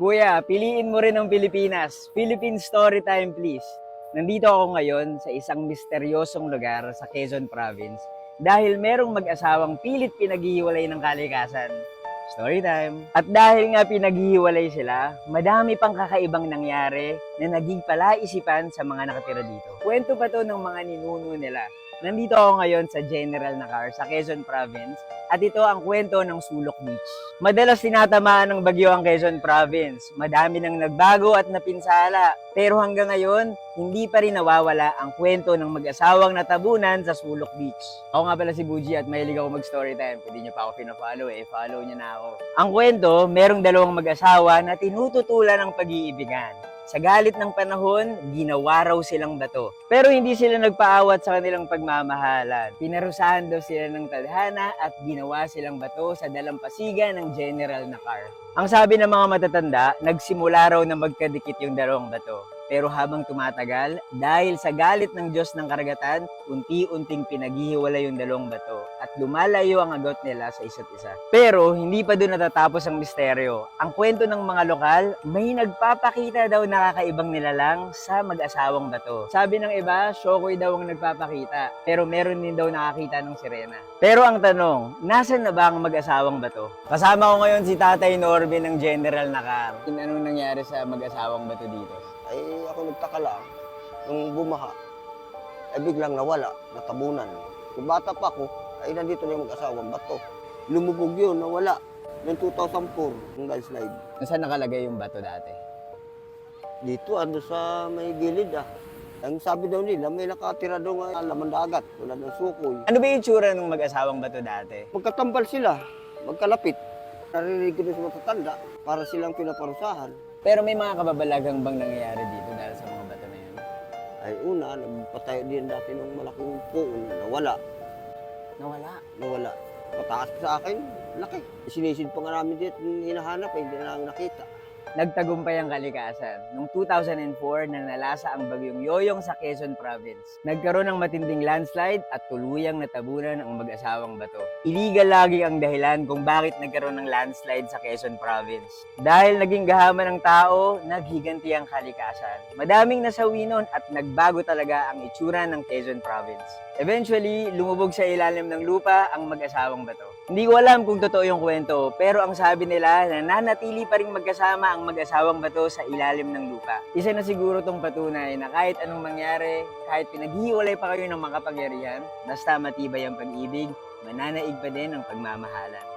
Kuya, piliin mo rin ang Pilipinas. Philippine story time, please. Nandito ako ngayon sa isang misteryosong lugar sa Quezon Province dahil merong mag-asawang pilit pinaghihiwalay ng kalikasan. Story time. At dahil nga pinaghihiwalay sila, madami pang kakaibang nangyari na naging palaisipan sa mga nakatira dito. Kwento pa to ng mga ninuno nila. Nandito ako ngayon sa General Nakar sa Quezon Province at ito ang kwento ng Sulok Beach. Madalas tinatamaan ng bagyo ang Quezon Province. Madami nang nagbago at napinsala. Pero hanggang ngayon, hindi pa rin nawawala ang kwento ng mag-asawang natabunan sa Sulok Beach. Ako nga pala si Buji at mahilig ako mag-story time. Pwede niyo pa ako pina-follow eh. Follow niyo na ako. Ang kwento, merong dalawang mag-asawa na tinututulan ng pag-iibigan. Sa galit ng panahon, ginawa raw silang bato. Pero hindi sila nagpaawat sa kanilang pagmamahalan. Pinarusahan daw sila ng tadhana at ginawa silang bato sa dalampasigan ng General Nakar. Ang sabi ng mga matatanda, nagsimula raw na magkadikit yung dalawang bato. Pero habang tumatagal, dahil sa galit ng Diyos ng karagatan, unti-unting pinaghihiwalay yung dalawang bato at lumalayo ang agot nila sa isa't isa. Pero hindi pa doon natatapos ang misteryo. Ang kwento ng mga lokal, may nagpapakita daw na kakaibang nilalang sa mag-asawang bato. Sabi ng iba, Shokoy daw ang nagpapakita. Pero meron din daw nakakita ng sirena. Pero ang tanong, nasan na ba ang mag-asawang bato? Kasama ko ngayon si Tatay Norbin ng General Nakar. Anong nangyari sa mag-asawang bato dito? Ay ako nagtaka lang, nung bumaha, ay biglang nawala, natabunan. Kung bata pa ako, ay nandito na yung mag-asawang bato. Lumubog yun, nawala. Noong 2004, yung landslide. Nasaan nakalagay yung bato dati? Dito, ando sa may gilid ah. Ang sabi daw nila, may nakatira daw nga laman dagat, wala ng sukoy. Ano ba yung itsura ng mag-asawang bato dati? Magkatambal sila, magkalapit. Naririnig ko sa matatanda, para silang pinaparusahan. Pero may mga kababalagang bang nangyayari dito dahil sa mga bato na yun? Ay una, nagpatayo din dati ng malaking pool, nawala. Nawala. nawala. Pataas pa sa akin, laki. Sinisid pa nga namin dito, hinahanap, eh, hindi na namin nakita. Nagtagumpay ang kalikasan. Noong 2004 na nalasa ang bagyong Yoyong sa Quezon Province. Nagkaroon ng matinding landslide at tuluyang natabunan ang mag-asawang bato. Illegal lagi ang dahilan kung bakit nagkaroon ng landslide sa Quezon Province. Dahil naging gahaman ng tao, naghiganti ang kalikasan. Madaming nasawi nun at nagbago talaga ang itsura ng Quezon Province. Eventually, lumubog sa ilalim ng lupa ang mag-asawang bato. Hindi ko alam kung totoo yung kwento, pero ang sabi nila, nananatili pa rin magkasama ang mag-asawang bato sa ilalim ng lupa. Isa na siguro tong patunay na kahit anong mangyari, kahit pinaghihiwalay pa kayo ng makapangyarihan, basta matibay ang pag-ibig, mananaig pa din ang pagmamahalan.